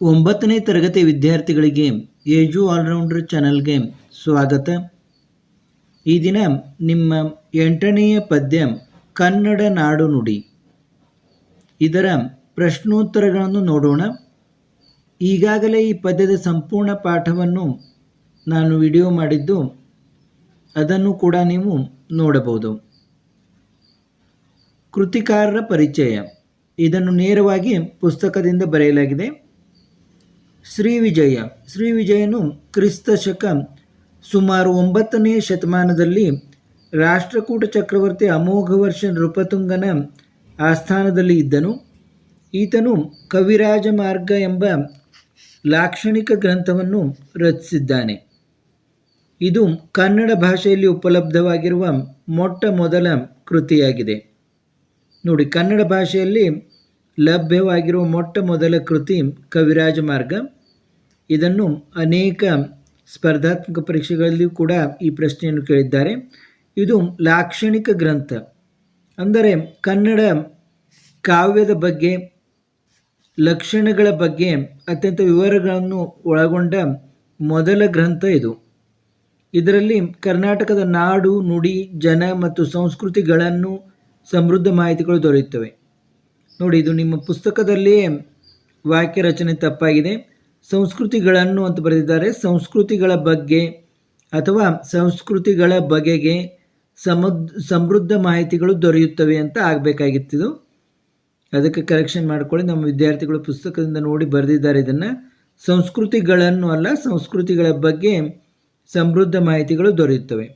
ಒಂಬತ್ತನೇ ತರಗತಿ ವಿದ್ಯಾರ್ಥಿಗಳಿಗೆ ಏಜು ಆಲ್ರೌಂಡರ್ ಚಾನಲ್ಗೆ ಸ್ವಾಗತ. ಈ ದಿನ ನಿಮ್ಮ ಎಂಟನೆಯ ಪದ್ಯ ಕನ್ನಡ ನಾಡು ನುಡಿ. ಇದರ ಪ್ರಶ್ನೋತ್ತರಗಳನ್ನು ನೋಡೋಣ. ಈಗಾಗಲೇ ಈ ಪದ್ಯದ ಸಂಪೂರ್ಣ ಪಾಠವನ್ನು ನಾನು ವಿಡಿಯೋ ಮಾಡಿದ್ದು ಅದನ್ನು ಕೂಡ ನೀವು ನೋಡಬಹುದು. ಕೃತಿಕಾರರ ಪರಿಚಯ. ಇದನ್ನು ನೇರವಾಗಿ ಪುಸ್ತಕದಿಂದ ಬರೆಯಲಾಗಿದೆ. ಶ್ರೀ ವಿಜಯ ಶ್ರೀ ವಿಜಯನು ಕ್ರಿಸ್ತ ಶಕ ಸುಮಾರು ಒಂಬತ್ತನೇ ಶತಮಾನದಲ್ಲಿ ರಾಷ್ಟ್ರಕೂಟ ಚಕ್ರವರ್ತಿ ಅಮೋಘವರ್ಷ ನೃಪತುಂಗನ ಆಸ್ಥಾನದಲ್ಲಿ ಇದ್ದನು. ಈತನು ಕವಿರಾಜ ಮಾರ್ಗ ಎಂಬ ಲಾಕ್ಷಣಿಕ ಗ್ರಂಥವನ್ನು ರಚಿಸಿದ್ದಾನೆ. ಇದು ಕನ್ನಡ ಭಾಷೆಯಲ್ಲಿ ಉಪಲಬ್ಧವಾಗಿರುವ ಮೊಟ್ಟ ಮೊದಲ ಕೃತಿಯಾಗಿದೆ. ನೋಡಿ, ಕನ್ನಡ ಭಾಷೆಯಲ್ಲಿ ಲಭ್ಯವಾಗಿರುವ ಮೊಟ್ಟ ಮೊದಲ ಕೃತಿ ಕವಿರಾಜ ಮಾರ್ಗ. ಇದನ್ನು ಅನೇಕ ಸ್ಪರ್ಧಾತ್ಮಕ ಪರೀಕ್ಷೆಗಳಲ್ಲಿಯೂ ಕೂಡ ಈ ಪ್ರಶ್ನೆಯನ್ನು ಕೇಳಿದ್ದಾರೆ. ಇದು ಲಾಕ್ಷಣಿಕ ಗ್ರಂಥ. ಅಂದರೆ ಕನ್ನಡ ಕಾವ್ಯದ ಬಗ್ಗೆ, ಲಕ್ಷಣಗಳ ಬಗ್ಗೆ ಅತ್ಯಂತ ವಿವರಗಳನ್ನು ಒಳಗೊಂಡ ಮೊದಲ ಗ್ರಂಥ ಇದು. ಇದರಲ್ಲಿ ಕರ್ನಾಟಕದ ನಾಡು, ನುಡಿ, ಜನ ಮತ್ತು ಸಂಸ್ಕೃತಿಗಳನ್ನು ಸಮೃದ್ಧ ಮಾಹಿತಿಗಳು ದೊರೆಯುತ್ತವೆ. ನೋಡಿ, ಇದು ನಿಮ್ಮ ಪುಸ್ತಕದಲ್ಲಿಯೇ ವಾಕ್ಯ ರಚನೆ ತಪ್ಪಾಗಿದೆ. ಸಂಸ್ಕೃತಿಗಳನ್ನು ಅಂತ ಬರೆದಿದ್ದಾರೆ. ಸಂಸ್ಕೃತಿಗಳ ಬಗ್ಗೆ ಅಥವಾ ಸಂಸ್ಕೃತಿಗಳ ಬಗೆಗೆ ಸಮುದ್, ಸಮೃದ್ಧ ಮಾಹಿತಿಗಳು ದೊರೆಯುತ್ತವೆ ಅಂತ ಆಗಬೇಕಾಗಿತ್ತಿದು ಅದಕ್ಕೆ ಕರೆಕ್ಷನ್ ಮಾಡ್ಕೊಳ್ಳಿ. ನಮ್ಮ ವಿದ್ಯಾರ್ಥಿಗಳು ಪುಸ್ತಕದಿಂದ ನೋಡಿ ಬರೆದಿದ್ದಾರೆ ಇದನ್ನು. ಸಂಸ್ಕೃತಿಗಳನ್ನು ಅಲ್ಲ, ಸಂಸ್ಕೃತಿಗಳ ಬಗ್ಗೆ ಸಮೃದ್ಧ ಮಾಹಿತಿಗಳು ದೊರೆಯುತ್ತವೆ.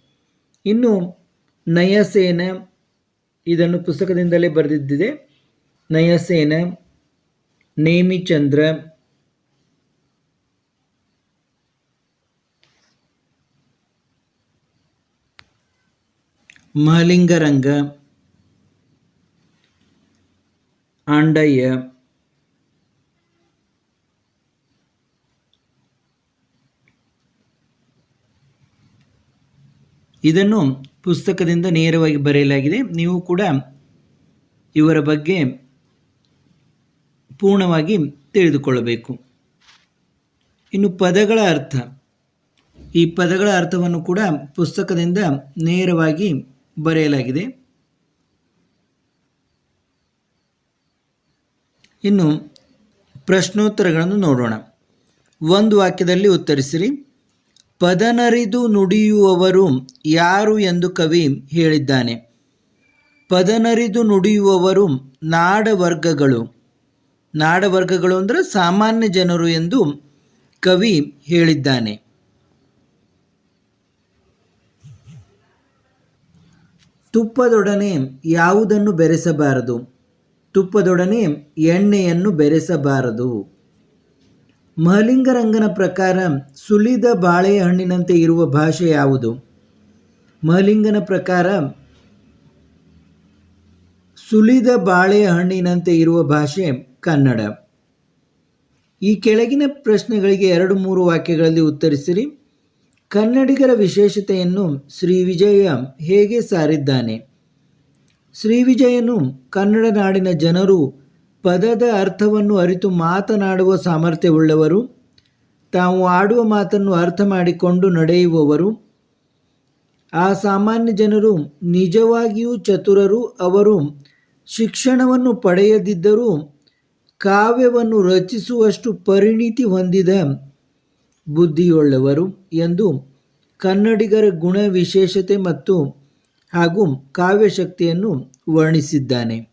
ಇನ್ನು ನಯಸೇನ ಇದನ್ನು ಪುಸ್ತಕದಿಂದಲೇ ಬರೆದಿದ್ದಿದೆ. ನಯಸೇನ ನೇಮಿಚಂದ್ರ ಮಹಲಿಂಗರಂಗ ಆಂಡಯ್ಯ, ಇದನ್ನು ಪುಸ್ತಕದಿಂದ ನೇರವಾಗಿ ಬರೆಯಲಾಗಿದೆ. ನೀವು ಕೂಡ ಇವರ ಬಗ್ಗೆ ಪೂರ್ಣವಾಗಿ ತಿಳಿದುಕೊಳ್ಳಬೇಕು. ಇನ್ನು ಪದಗಳ ಅರ್ಥ. ಈ ಪದಗಳ ಅರ್ಥವನ್ನು ಕೂಡ ಪುಸ್ತಕದಿಂದ ನೇರವಾಗಿ ಬರೆಯಲಾಗಿದೆ. ಇನ್ನು ಪ್ರಶ್ನೋತ್ತರಗಳನ್ನು ನೋಡೋಣ. ಒಂದು ವಾಕ್ಯದಲ್ಲಿ ಉತ್ತರಿಸಿರಿ. ಪದನರಿದು ನುಡಿಯುವವರು ಯಾರು ಎಂದು ಕವಿ ಹೇಳಿದ್ದಾನೆ. ಪದನರಿದು ನುಡಿಯುವವರು ನಾಡವರ್ಗಗಳು. ನಾಡವರ್ಗಗಳು ಅಂದರೆ ಸಾಮಾನ್ಯ ಜನರು ಎಂದು ಕವಿ ಹೇಳಿದ್ದಾನೆ. ತುಪ್ಪದೊಡನೆ ಯಾವುದನ್ನು ಬೆರೆಸಬಾರದು? ತುಪ್ಪದೊಡನೆ ಎಣ್ಣೆಯನ್ನು ಬೆರೆಸಬಾರದು. ಮಹಲಿಂಗರಂಗನ ಪ್ರಕಾರ ಸುಲಿದ ಬಾಳೆಹಣ್ಣಿನಂತೆ ಇರುವ ಭಾಷೆ ಯಾವುದು? ಮಹಲಿಂಗನ ಪ್ರಕಾರ ಸುಲಿದ ಬಾಳೆಹಣ್ಣಿನಂತೆ ಇರುವ ಭಾಷೆ ಕನ್ನಡ. ಈ ಕೆಳಗಿನ ಪ್ರಶ್ನೆಗಳಿಗೆ ಎರಡು ಮೂರು ವಾಕ್ಯಗಳಲ್ಲಿ ಉತ್ತರಿಸಿರಿ. ಕನ್ನಡಿಗರ ವಿಶೇಷತೆಯನ್ನು ಶ್ರೀ ವಿಜಯ ಹೇಗೆ ಸಾರಿದ್ದಾನೆ? ಶ್ರೀ ವಿಜಯನು ಕನ್ನಡ ನಾಡಿನ ಜನರು ಪದದ ಅರ್ಥವನ್ನು ಅರಿತು ಮಾತನಾಡುವ ಸಾಮರ್ಥ್ಯವುಳ್ಳವರು, ತಾವು ಆಡುವ ಮಾತನ್ನು ಅರ್ಥ ಮಾಡಿಕೊಂಡು ನಡೆಯುವವರು. ಆ ಸಾಮಾನ್ಯ ಜನರು ನಿಜವಾಗಿಯೂ ಚತುರರು, ಅವರು ಶಿಕ್ಷಣವನ್ನು ಪಡೆಯದಿದ್ದರೂ ಕಾವ್ಯವನ್ನು ರಚಿಸುವಷ್ಟು ಪರಿಣಿತಿ ಹೊಂದಿದ ಬುದ್ಧಿಯುಳ್ಳವರು ಎಂದು ಕನ್ನಡಿಗರ ಗುಣ ವಿಶೇಷತೆ ಮತ್ತು ಹಾಗೂ ಕಾವ್ಯಶಕ್ತಿಯನ್ನು ವರ್ಣಿಸಿದ್ದಾನೆ.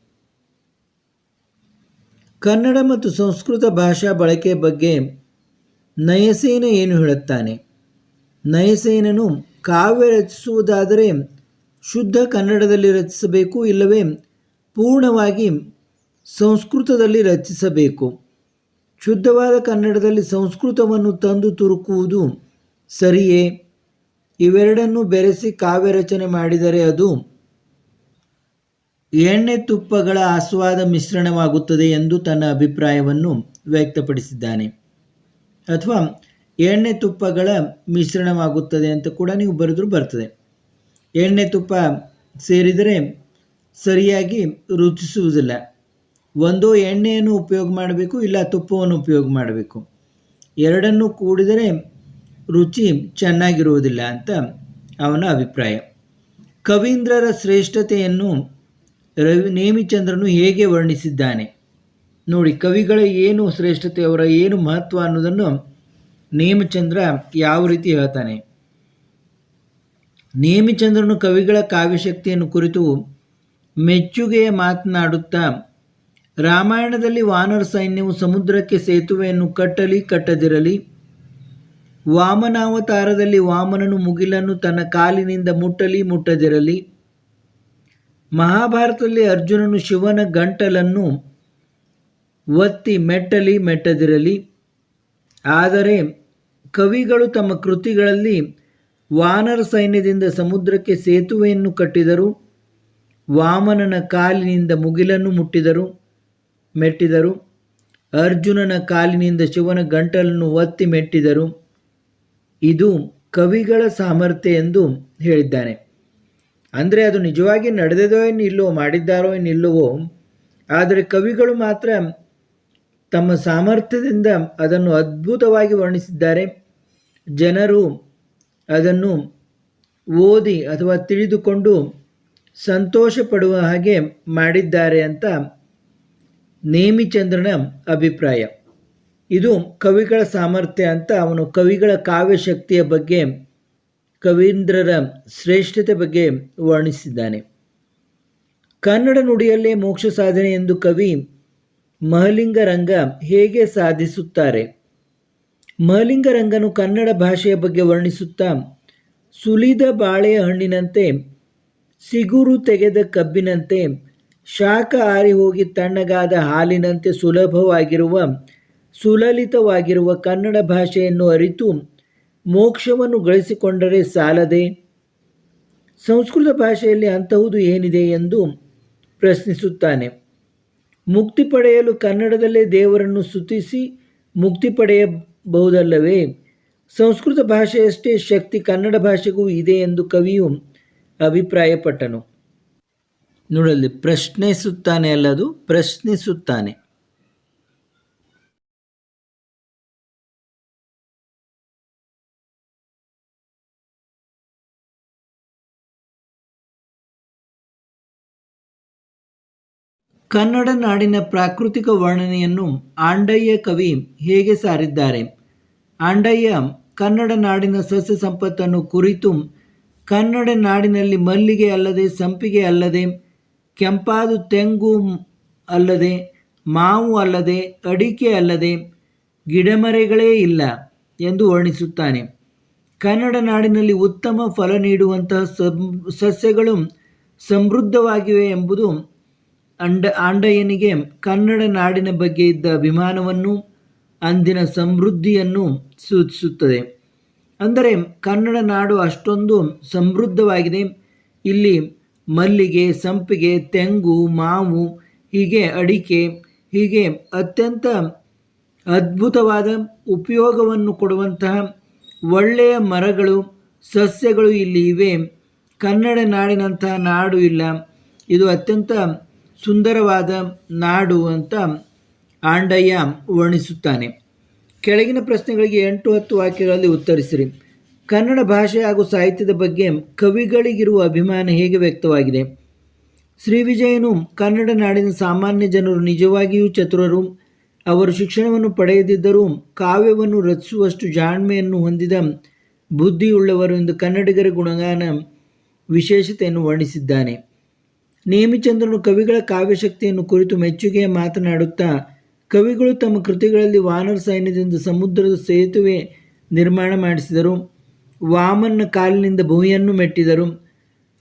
ಕನ್ನಡ ಮತ್ತು ಸಂಸ್ಕೃತ ಭಾಷಾ ಬಳಕೆ ಬಗ್ಗೆ ನಯಸೇನ ಏನು ಹೇಳುತ್ತಾನೆ? ನಯಸೇನನು ಕಾವ್ಯ ರಚಿಸುವುದಾದರೆ ಶುದ್ಧ ಕನ್ನಡದಲ್ಲಿ ರಚಿಸಬೇಕು, ಇಲ್ಲವೇ ಪೂರ್ಣವಾಗಿ ಸಂಸ್ಕೃತದಲ್ಲಿ ರಚಿಸಬೇಕು. ಶುದ್ಧವಾದ ಕನ್ನಡದಲ್ಲಿ ಸಂಸ್ಕೃತವನ್ನು ತಂದು ತುರುಕುವುದು ಸರಿಯೇ? ಇವೆರಡನ್ನು ಬೆರೆಸಿ ಕಾವ್ಯ ರಚನೆ ಮಾಡಿದರೆ ಅದು ಎಣ್ಣೆ ತುಪ್ಪಗಳ ಆಸ್ವಾದ ಮಿಶ್ರಣವಾಗುತ್ತದೆ ಎಂದು ತನ್ನ ಅಭಿಪ್ರಾಯವನ್ನು ವ್ಯಕ್ತಪಡಿಸಿದ್ದಾನೆ. ಅಥವಾ ಎಣ್ಣೆ ತುಪ್ಪಗಳ ಮಿಶ್ರಣವಾಗುತ್ತದೆ ಅಂತ ಕೂಡ ನೀವು ಬರೆದರೂ ಬರ್ತದೆ. ಎಣ್ಣೆ ತುಪ್ಪ ಸೇರಿದರೆ ಸರಿಯಾಗಿ ರುಚಿಸುವುದಿಲ್ಲ. ಒಂದು ಎಣ್ಣೆಯನ್ನು ಉಪಯೋಗ ಮಾಡಬೇಕು, ಇಲ್ಲ ತುಪ್ಪವನ್ನು ಉಪಯೋಗ ಮಾಡಬೇಕು. ಎರಡನ್ನೂ ಕೂಡಿದರೆ ರುಚಿ ಚೆನ್ನಾಗಿರುವುದಿಲ್ಲ ಅಂತ ಅವನ ಅಭಿಪ್ರಾಯ. ಕವೀಂದ್ರರ ಶ್ರೇಷ್ಠತೆಯನ್ನು ರವಿ, ನೇಮಿಚಂದ್ರನು ಹೇಗೆ ವರ್ಣಿಸಿದ್ದಾನೆ? ನೋಡಿ, ಕವಿಗಳ ಏನು ಶ್ರೇಷ್ಠತೆ, ಅವರ ಏನು ಮಹತ್ವ ಅನ್ನೋದನ್ನು ನೇಮಚಂದ್ರ ಯಾವ ರೀತಿ ಹೇಳ್ತಾನೆ? ನೇಮಿಚಂದ್ರನು ಕವಿಗಳ ಕಾವ್ಯಶಕ್ತಿಯನ್ನು ಕುರಿತು ಮೆಚ್ಚುಗೆಯ ಮಾತನಾಡುತ್ತಾ ರಾಮಾಯಣದಲ್ಲಿ ವಾನರ ಸೈನ್ಯವು ಸಮುದ್ರಕ್ಕೆ ಸೇತುವೆಯನ್ನು ಕಟ್ಟಲಿ, ಕಟ್ಟದಿರಲಿ. ವಾಮನಾವತಾರದಲ್ಲಿ ವಾಮನನು ಮುಗಿಲನ್ನು ತನ್ನ ಕಾಲಿನಿಂದ ಮುಟ್ಟಲಿ, ಮುಟ್ಟದಿರಲಿ. ಮಹಾಭಾರತದಲ್ಲಿ ಅರ್ಜುನನು ಶಿವನ ಗಂಟಲನ್ನು ಒತ್ತಿ ಮೆಟ್ಟಲಿ, ಮೆಟ್ಟದಿರಲಿ. ಆದರೆ ಕವಿಗಳು ತಮ್ಮ ಕೃತಿಗಳಲ್ಲಿ ವಾನರ ಸೈನ್ಯದಿಂದ ಸಮುದ್ರಕ್ಕೆ ಸೇತುವೆಯನ್ನು ಕಟ್ಟಿದರು, ವಾಮನನ ಕಾಲಿನಿಂದ ಮುಗಿಲನ್ನು ಮುಟ್ಟಿದರು. ಮೆಟ್ಟಿದರು. ಅರ್ಜುನನ ಕಾಲಿನಿಂದ ಶಿವನ ಗಂಟಲನ್ನು ಒತ್ತಿ ಮೆಟ್ಟಿದರು. ಇದು ಕವಿಗಳ ಸಾಮರ್ಥ್ಯ ಎಂದು ಹೇಳಿದ್ದಾನೆ. ಅಂದರೆ ಅದು ನಿಜವಾಗಿ ನಡೆದದೋ ಇಲ್ಲವೋ ಮಾಡಿದ್ದಾರೋ ಏನಿಲ್ಲವೋ ಆದರೆ ಕವಿಗಳು ಮಾತ್ರ ತಮ್ಮ ಸಾಮರ್ಥ್ಯದಿಂದ ಅದನ್ನು ಅದ್ಭುತವಾಗಿ ವರ್ಣಿಸಿದ್ದಾರೆ. ಜನರು ಅದನ್ನು ಓದಿ ಅಥವಾ ತಿಳಿದುಕೊಂಡು ಸಂತೋಷ ಪಡುವ ಹಾಗೆ ಮಾಡಿದ್ದಾರೆ ಅಂತ ನೇಮಿಚಂದ್ರನ ಅಭಿಪ್ರಾಯ. ಇದು ಕವಿಗಳ ಸಾಮರ್ಥ್ಯ ಅಂತ ಅವನು ಕವಿಗಳ ಕಾವ್ಯಶಕ್ತಿಯ ಬಗ್ಗೆ ಕವೀಂದ್ರರ ಶ್ರೇಷ್ಠತೆ ಬಗ್ಗೆ ವರ್ಣಿಸಿದ್ದಾನೆ. ಕನ್ನಡ ನುಡಿಯಲ್ಲೇ ಮೋಕ್ಷ ಸಾಧನೆ ಎಂದು ಕವಿ ಮಹಲಿಂಗರಂಗ ಹೇಗೆ ಸಾಧಿಸುತ್ತಾರೆ? ಮಹಲಿಂಗರಂಗನು ಕನ್ನಡ ಭಾಷೆಯ ಬಗ್ಗೆ ವರ್ಣಿಸುತ್ತಾ, ಸುಲಿದ ಬಾಳೆಯ ಹಣ್ಣಿನಂತೆ, ಸಿಗುರು ತೆಗೆದ ಕಬ್ಬಿನಂತೆ ಶಾಖ ಆರಿ ಹೋಗಿ ತಣ್ಣಗಾದ ಹಾಲಿನಂತೆ ಸುಲಭವಾಗಿರುವ, ಸುಲಲಿತವಾಗಿರುವ ಕನ್ನಡ ಭಾಷೆಯನ್ನು ಅರಿತು ಮೋಕ್ಷವನ್ನು ಗಳಿಸಿಕೊಂಡರೆ ಸಾಲದೆ? ಸಂಸ್ಕೃತ ಭಾಷೆಯಲ್ಲಿ ಅಂತಹುದು ಏನಿದೆ ಎಂದು ಪ್ರಶ್ನಿಸುತ್ತಾನೆ. ಮುಕ್ತಿ ಪಡೆಯಲು ಕನ್ನಡದಲ್ಲೇ ದೇವರನ್ನು ಸ್ತುತಿಸಿ ಮುಕ್ತಿ ಪಡೆಯಬಹುದಲ್ಲವೇ? ಸಂಸ್ಕೃತ ಭಾಷೆಯಷ್ಟೇ ಶಕ್ತಿ ಕನ್ನಡ ಭಾಷೆಗೂ ಇದೆ ಎಂದು ಕವಿಯು ಅಭಿಪ್ರಾಯಪಟ್ಟನು. ನೋಡಲ್ಲಿ ಪ್ರಶ್ನಿಸುತ್ತಾನೆ ಅಲ್ಲದು ಪ್ರಶ್ನಿಸುತ್ತಾನೆ. ಕನ್ನಡ ನಾಡಿನ ಪ್ರಾಕೃತಿಕ ವರ್ಣನೆಯನ್ನು ಆಂಡಯ್ಯ ಕವಿ ಹೇಗೆ ಸಾರಿದ್ದಾರೆ? ಆಂಡಯ್ಯ, ಕನ್ನಡ ನಾಡಿನ ಸಸ್ಯ ಸಂಪತ್ತನ್ನು ಕುರಿತು ಕನ್ನಡ ನಾಡಿನಲ್ಲಿ ಮಲ್ಲಿಗೆ ಅಲ್ಲದೆ ಸಂಪಿಗೆ ಅಲ್ಲದೆ ಕೆಂಪಾದು ತೆಂಗು ಅಲ್ಲದೆ, ಮಾವು ಅಲ್ಲದೆ, ಅಡಿಕೆ ಅಲ್ಲದೆ ಗಿಡಮರೆಗಳೇ ಇಲ್ಲ ಎಂದು ವರ್ಣಿಸುತ್ತಾನೆ. ಕನ್ನಡ ನಾಡಿನಲ್ಲಿ ಉತ್ತಮ ಫಲ ನೀಡುವಂತಹ ಸಸ್ಯಗಳು ಸಮೃದ್ಧವಾಗಿವೆ ಎಂಬುದು ಅಂಡ, ಆಂಡಯ್ಯನಿಗೆ ಕನ್ನಡ ನಾಡಿನ ಬಗ್ಗೆ ಇದ್ದ ಅಭಿಮಾನವನ್ನು, ಅಂದಿನ ಸಮೃದ್ಧಿಯನ್ನು ಸೂಚಿಸುತ್ತದೆ. ಅಂದರೆ ಕನ್ನಡ ನಾಡು ಅಷ್ಟೊಂದು ಸಮೃದ್ಧವಾಗಿದೆ. ಇಲ್ಲಿ ಮಲ್ಲಿಗೆ, ಸಂಪಿಗೆ, ತೆಂಗು, ಮಾವು, ಹೀಗೆ ಅಡಿಕೆ, ಹೀಗೆ ಅತ್ಯಂತ ಅದ್ಭುತವಾದ ಉಪಯೋಗವನ್ನು ಕೊಡುವಂತಹ ಒಳ್ಳೆಯ ಮರಗಳು, ಸಸ್ಯಗಳು ಇಲ್ಲಿ ಇವೆ. ಕನ್ನಡ ನಾಡಿನಂತಹ ನಾಡು ಇಲ್ಲ. ಇದು ಅತ್ಯಂತ ಸುಂದರವಾದ ನಾಡು ಅಂತ ಆಂಡಯ್ಯ ವರ್ಣಿಸುತ್ತಾನೆ. ಕೆಳಗಿನ ಪ್ರಶ್ನೆಗಳಿಗೆ ಎಂಟು ಹತ್ತು ವಾಕ್ಯಗಳಲ್ಲಿ ಉತ್ತರಿಸಿರಿ. ಕನ್ನಡ ಭಾಷೆ ಹಾಗೂ ಸಾಹಿತ್ಯದ ಬಗ್ಗೆ ಕವಿಗಳಿಗಿರುವ ಅಭಿಮಾನ ಹೇಗೆ ವ್ಯಕ್ತವಾಗಿದೆ? ಶ್ರೀ ವಿಜಯನು ಕನ್ನಡ ನಾಡಿನ ಸಾಮಾನ್ಯ ಜನರು ನಿಜವಾಗಿಯೂ ಚತುರರು. ಅವರು ಶಿಕ್ಷಣವನ್ನು ಪಡೆಯದಿದ್ದರೂ ಕಾವ್ಯವನ್ನು ರಚಿಸುವಷ್ಟು ಜಾಣ್ಮೆಯನ್ನು ಹೊಂದಿದ ಬುದ್ಧಿಯುಳ್ಳವರು ಎಂದು ಕನ್ನಡಿಗರ ಗುಣಗಾನ ವಿಶೇಷತೆಯನ್ನು ವರ್ಣಿಸಿದ್ದಾನೆ. ನೇಮಿಚಂದ್ರನು ಕವಿಗಳ ಕಾವ್ಯಶಕ್ತಿಯನ್ನು ಕುರಿತು ಮೆಚ್ಚುಗೆಯ ಮಾತನಾಡುತ್ತಾ, ಕವಿಗಳು ತಮ್ಮ ಕೃತಿಗಳಲ್ಲಿ ವಾನರ ಸೈನ್ಯದಿಂದ ಸಮುದ್ರದ ಸೇತುವೆ ನಿರ್ಮಾಣ ಮಾಡಿಸಿದರು. ವಾಮನ ಕಾಲಿನಿಂದ ಭೂಮಿಯನ್ನು ಮೆಟ್ಟಿದರು.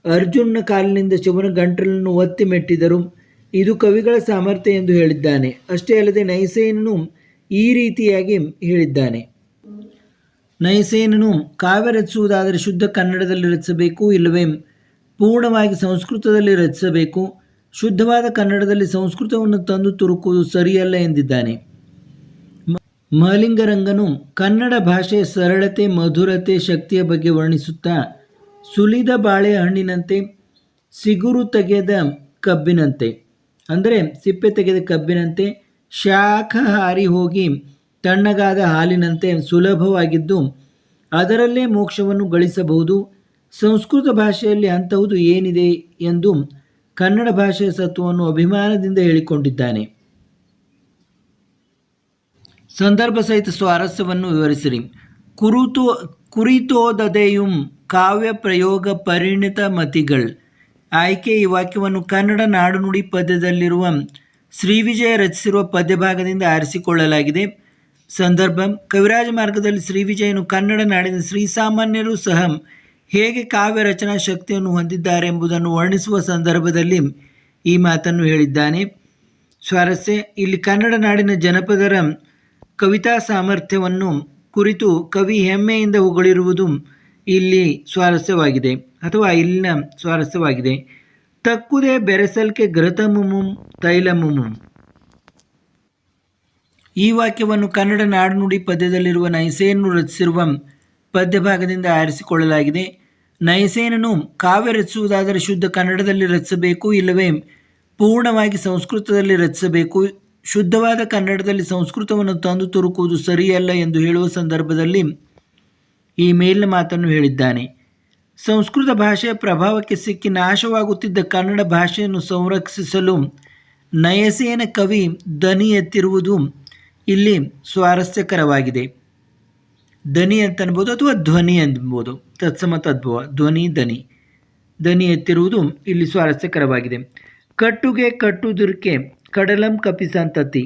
ಅರ್ಜುನನ ಕಾಲಿನಿಂದ ಶಿವನ ಗಂಟಲನ್ನು ಒತ್ತಿ ಮೆಟ್ಟಿದರು. ಇದು ಕವಿಗಳ ಸಾಮರ್ಥ್ಯ ಎಂದು ಹೇಳಿದ್ದಾನೆ. ಅಷ್ಟೇ ಅಲ್ಲದೆ ನೈಸೇನನು ಈ ರೀತಿಯಾಗಿ ಹೇಳಿದ್ದಾನೆ. ನೈಸೇನನು ಕಾವ್ಯ ರಚಿಸುವುದಾದರೆ ಶುದ್ಧ ಕನ್ನಡದಲ್ಲಿ ರಚಿಸಬೇಕು, ಇಲ್ಲವೇ ಪೂರ್ಣವಾಗಿ ಸಂಸ್ಕೃತದಲ್ಲಿ ರಚಿಸಬೇಕು. ಶುದ್ಧವಾದ ಕನ್ನಡದಲ್ಲಿ ಸಂಸ್ಕೃತವನ್ನು ತಂದು ತುರುಕುವುದು ಸರಿಯಲ್ಲ ಎಂದಿದ್ದಾನೆ. ಮಹಲಿಂಗರಂಗನು ಕನ್ನಡ ಭಾಷೆಯ ಸರಳತೆ, ಮಧುರತೆ, ಶಕ್ತಿಯ ಬಗ್ಗೆ ವರ್ಣಿಸುತ್ತಾ, ಸುಲಿದ ಬಾಳೆಹಣ್ಣಿನಂತೆ ಸಿಗುರು ತೆಗೆದ ಕಬ್ಬಿನಂತೆ, ಅಂದರೆ ಸಿಪ್ಪೆ ತೆಗೆದ ಕಬ್ಬಿನಂತೆ ಶಾಖಹಾರಿ ಹೋಗಿ ತಣ್ಣಗಾದ ಹಾಲಿನಂತೆ ಸುಲಭವಾಗಿದ್ದು ಅದರಲ್ಲೇ ಮೋಕ್ಷವನ್ನು ಗಳಿಸಬಹುದು. ಸಂಸ್ಕೃತ ಭಾಷೆಯಲ್ಲಿ ಅಂತಹುದು ಏನಿದೆ ಎಂದು ಕನ್ನಡ ಭಾಷೆಯ ಸತ್ವವನ್ನು ಅಭಿಮಾನದಿಂದ ಹೇಳಿಕೊಂಡಿದ್ದಾನೆ. ಸಂದರ್ಭ ಸಹಿತ ಸ್ವಾರಸ್ಯವನ್ನು ವಿವರಿಸಿರಿ. ಕುರುತು, ಕುರಿತೋದದೆಯುಂ ಕಾವ್ಯ ಪ್ರಯೋಗ ಪರಿಣಿತ ಮತಿಗಳು. ಆಯ್ಕೆ ಈ ವಾಕ್ಯವನ್ನು ಕನ್ನಡ ನಾಡುನುಡಿ ಪದ್ಯದಲ್ಲಿರುವ ಶ್ರೀವಿಜಯ ರಚಿಸಿರುವ ಪದ್ಯಭಾಗದಿಂದ ಆರಿಸಿಕೊಳ್ಳಲಾಗಿದೆ. ಸಂದರ್ಭ, ಕವಿರಾಜ ಮಾರ್ಗದಲ್ಲಿ ಶ್ರೀವಿಜಯನು ಕನ್ನಡ ನಾಡಿನ ಶ್ರೀಸಾಮಾನ್ಯರು ಸಹ ಹೇಗೆ ಕಾವ್ಯ ರಚನಾ ಶಕ್ತಿಯನ್ನು ಹೊಂದಿದ್ದಾರೆ ಎಂಬುದನ್ನು ವರ್ಣಿಸುವ ಸಂದರ್ಭದಲ್ಲಿ ಈ ಮಾತನ್ನು ಹೇಳಿದ್ದಾನೆ. ಸ್ವಾರಸ್ಯ, ಇಲ್ಲಿ ಕನ್ನಡ ನಾಡಿನ ಜನಪದರ ಕವಿತಾ ಸಾಮರ್ಥ್ಯವನ್ನು ಕುರಿತು ಕವಿ ಹೆಮ್ಮೆಯಿಂದ ಹೊಗಳಿರುವುದು ಇಲ್ಲಿ ಸ್ವಾರಸ್ಯವಾಗಿದೆ, ಅಥವಾ ಇಲ್ಲಿನ ಸ್ವಾರಸ್ಯವಾಗಿದೆ. ತಕ್ಕುದೇ ಬೆರೆಸಲ್ಕೆ ಘೃತಮುಮುಂ ತೈಲಮುಮುಂ. ಈ ವಾಕ್ಯವನ್ನು ಕನ್ನಡ ನಾಡುನುಡಿ ಪದ್ಯದಲ್ಲಿರುವ ನೈಸೆಯನ್ನು ರಚಿಸಿರುವ ಪದ್ಯಭಾಗದಿಂದ ಆರಿಸಿಕೊಳ್ಳಲಾಗಿದೆ. ನೈಸೇನನು ಕಾವ್ಯ ರಚಿಸುವುದಾದರೆ ಶುದ್ಧ ಕನ್ನಡದಲ್ಲಿ ರಚಿಸಬೇಕು, ಇಲ್ಲವೇ ಪೂರ್ಣವಾಗಿ ಸಂಸ್ಕೃತದಲ್ಲಿ ರಚಿಸಬೇಕು ಶುದ್ಧವಾದ ಕನ್ನಡದಲ್ಲಿ ಸಂಸ್ಕೃತವನ್ನು ತಂದು ತುರುಕುವುದು ಸರಿಯಲ್ಲ ಎಂದು ಹೇಳುವ ಸಂದರ್ಭದಲ್ಲಿ ಈ ಮೇಲಿನ ಮಾತನ್ನು ಹೇಳಿದ್ದಾನೆ. ಸಂಸ್ಕೃತ ಭಾಷೆಯ ಪ್ರಭಾವಕ್ಕೆ ಸಿಕ್ಕಿ ನಾಶವಾಗುತ್ತಿದ್ದ ಕನ್ನಡ ಭಾಷೆಯನ್ನು ಸಂರಕ್ಷಿಸಲು ನಯಸೇನ ಕವಿ ದನಿ ಎತ್ತಿರುವುದು ಇಲ್ಲಿ ಸ್ವಾರಸ್ಯಕರವಾಗಿದೆ. ದನಿ ಅಂತ ಅನ್ಬೋದು ಅಥವಾ ಧ್ವನಿ ಅನ್ಬೋದು ತತ್ಸಮ ತದ್ಭವ, ಧ್ವನಿ, ದನಿ. ದನಿ ಎತ್ತಿರುವುದು ಇಲ್ಲಿ ಸ್ವಾರಸ್ಯಕರವಾಗಿದೆ. ಕಟ್ಟುಗೆ ಕಟ್ಟುದುರ್ಕೆ ಕಡಲಂ ಕಪಿಸಂತತಿ.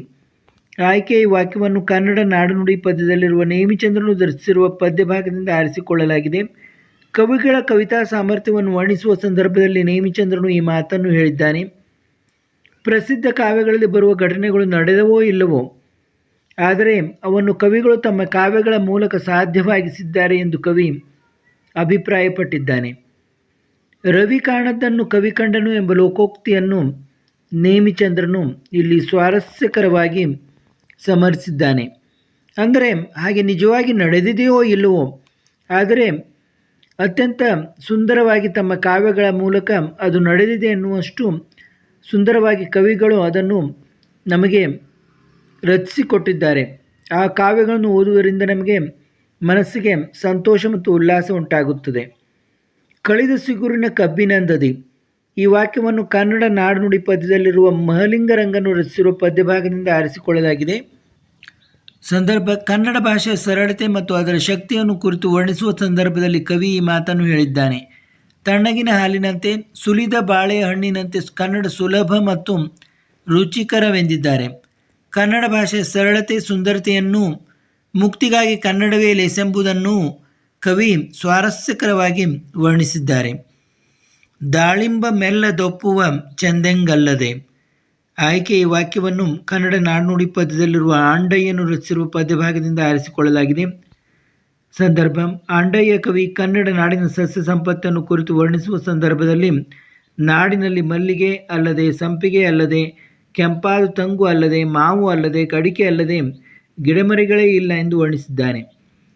ಆಯ್ಕೆ ಈ ವಾಕ್ಯವನ್ನು ಕನ್ನಡ ನಾಡುನುಡಿ ಪದ್ಯದಲ್ಲಿರುವ ನೇಮಿಚಂದ್ರನು ಧರಿಸಿರುವ ಪದ್ಯಭಾಗದಿಂದ ಆರಿಸಿಕೊಳ್ಳಲಾಗಿದೆ. ಕವಿಗಳ ಕವಿತಾ ಸಾಮರ್ಥ್ಯವನ್ನು ವರ್ಣಿಸುವ ಸಂದರ್ಭದಲ್ಲಿ ನೇಮಿಚಂದ್ರನು ಈ ಮಾತನ್ನು ಹೇಳಿದ್ದಾನೆ. ಪ್ರಸಿದ್ಧ ಕಾವ್ಯಗಳಲ್ಲಿ ಬರುವ ಘಟನೆಗಳು ನಡೆದವೋ ಇಲ್ಲವೋ, ಆದರೆ ಅವನ್ನು ಕವಿಗಳು ತಮ್ಮ ಕಾವ್ಯಗಳ ಮೂಲಕ ಸಾಧ್ಯವಾಗಿಸಿದ್ದಾರೆ ಎಂದು ಕವಿ ಅಭಿಪ್ರಾಯಪಟ್ಟಿದ್ದಾನೆ. ರವಿ ಕಾಣದ್ದನ್ನು ಕವಿ ಕಂಡನು ಎಂಬ ಲೋಕೋಕ್ತಿಯನ್ನು ನೇಮಿಚಂದ್ರನು ಇಲ್ಲಿ ಸ್ವಾರಸ್ಯಕರವಾಗಿ ಸಮರಿಸಿದ್ದಾನೆ. ಅಂದರೆ ಹಾಗೆ ನಿಜವಾಗಿ ನಡೆದಿದೆಯೋ ಇಲ್ಲವೋ, ಆದರೆ ಅತ್ಯಂತ ಸುಂದರವಾಗಿ ತಮ್ಮ ಕಾವ್ಯಗಳ ಮೂಲಕ ಅದು ನಡೆದಿದೆ ಎನ್ನುವಷ್ಟು ಸುಂದರವಾಗಿ ಕವಿಗಳು ಅದನ್ನು ನಮಗೆ ರಚಿಸಿಕೊಟ್ಟಿದ್ದಾರೆ. ಆ ಕಾವ್ಯಗಳನ್ನು ಓದುವುದರಿಂದ ನಮಗೆ ಮನಸ್ಸಿಗೆ ಸಂತೋಷ ಮತ್ತು ಉಲ್ಲಾಸ ಉಂಟಾಗುತ್ತದೆ. ಕಳೆದ ಸಿಗುರಿನ ಕಬ್ಬಿನಂದದಿ ಈ ವಾಕ್ಯವನ್ನು ಕನ್ನಡ ನಾಡುನುಡಿ ಪದ್ಯದಲ್ಲಿರುವ ಮಹಲಿಂಗರಂಗನ್ನು ರಚಿಸಿರುವ ಪದ್ಯಭಾಗದಿಂದ ಆರಿಸಿಕೊಳ್ಳಲಾಗಿದೆ. ಸಂದರ್ಭ, ಕನ್ನಡ ಭಾಷೆಯ ಸರಳತೆ ಮತ್ತು ಅದರ ಶಕ್ತಿಯನ್ನು ಕುರಿತು ವರ್ಣಿಸುವ ಸಂದರ್ಭದಲ್ಲಿ ಕವಿ ಈ ಮಾತನ್ನು ಹೇಳಿದ್ದಾನೆ. ತಣ್ಣಗಿನ ಹಾಲಿನಂತೆ, ಸುಲಿದ ಬಾಳೆಹಣ್ಣಿನಂತೆ ಕನ್ನಡ ಸುಲಭ ಮತ್ತು ರುಚಿಕರವೆಂದಿದ್ದಾರೆ. ಕನ್ನಡ ಭಾಷೆಯ ಸರಳತೆ, ಸುಂದರತೆಯನ್ನು, ಮುಕ್ತಿಗಾಗಿ ಕನ್ನಡವೇ ಲೇಸೆಂಬುದನ್ನು ಕವಿ ಸ್ವಾರಸ್ಯಕರವಾಗಿ ವರ್ಣಿಸಿದ್ದಾರೆ. ದಾಳಿಂಬ ಮೆಲ್ಲದೊಪ್ಪುವ ಚಂದೆಂಗಲ್ಲದೆ. ಆಯ್ಕೆ ಈ ವಾಕ್ಯವನ್ನು ಕನ್ನಡ ನಾಡುನುಡಿ ಪದ್ಯದಲ್ಲಿರುವ ಆಂಡಯ್ಯನು ರಚಿಸಿರುವ ಪದ್ಯಭಾಗದಿಂದ ಆರಿಸಿಕೊಳ್ಳಲಾಗಿದೆ. ಸಂದರ್ಭ, ಆಂಡಯ್ಯ ಕವಿ ಕನ್ನಡ ನಾಡಿನ ಸಸ್ಯ ಸಂಪತ್ತನ್ನು ಕುರಿತು ವರ್ಣಿಸುವ ಸಂದರ್ಭದಲ್ಲಿ, ನಾಡಿನಲ್ಲಿ ಮಲ್ಲಿಗೆ ಅಲ್ಲದೆ ಸಂಪಿಗೆ ಅಲ್ಲದೆ, ಕೆಂಪಾದ ತಂಗು ಅಲ್ಲದೆ, ಮಾವು ಅಲ್ಲದೆ, ಕಡಿಕೆ ಅಲ್ಲದೆ ಗಿಡಮರಿಗಳೇ ಇಲ್ಲ ಎಂದು ವರ್ಣಿಸಿದ್ದಾನೆ.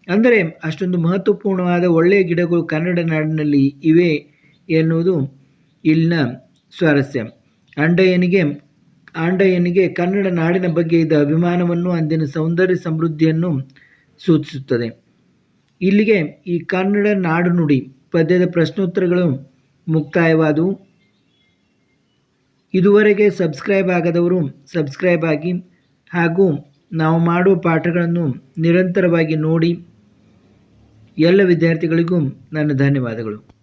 ಅಂದರೆ ಅಷ್ಟೊಂದು ಮಹತ್ವಪೂರ್ಣವಾದ ಒಳ್ಳೆಯ ಗಿಡಗಳು ಕನ್ನಡ ನಾಡಿನಲ್ಲಿ ಇವೆ ಎನ್ನುವುದು ಇಲ್ಲಿನ ಸ್ವಾರಸ್ಯ. ಅಂಡಯ್ಯನಿಗೆ ಆಂಡಯ್ಯನಿಗೆ ಕನ್ನಡ ನಾಡಿನ ಬಗ್ಗೆ ಇದ್ದ ಅಭಿಮಾನವನ್ನು ಅಂದಿನ ಸೌಂದರ್ಯ ಸಮೃದ್ಧಿಯನ್ನು ಸೂಚಿಸುತ್ತದೆ. ಇಲ್ಲಿಗೆ ಈ ಕನ್ನಡ ನಾಡು ನುಡಿ ಪದ್ಯದ ಪ್ರಶ್ನೋತ್ತರಗಳು ಮುಕ್ತಾಯವಾದವು. ಇದುವರೆಗೆ ಸಬ್ಸ್ಕ್ರೈಬ್ ಆಗದವರು ಸಬ್ಸ್ಕ್ರೈಬ್ ಆಗಿ ಹಾಗೂ ನಾವು ಮಾಡುವ ಪಾಠಗಳನ್ನು ನಿರಂತರವಾಗಿ ನೋಡಿ. ಎಲ್ಲ ವಿದ್ಯಾರ್ಥಿಗಳಿಗೂ ನನ್ನ ಧನ್ಯವಾದಗಳು.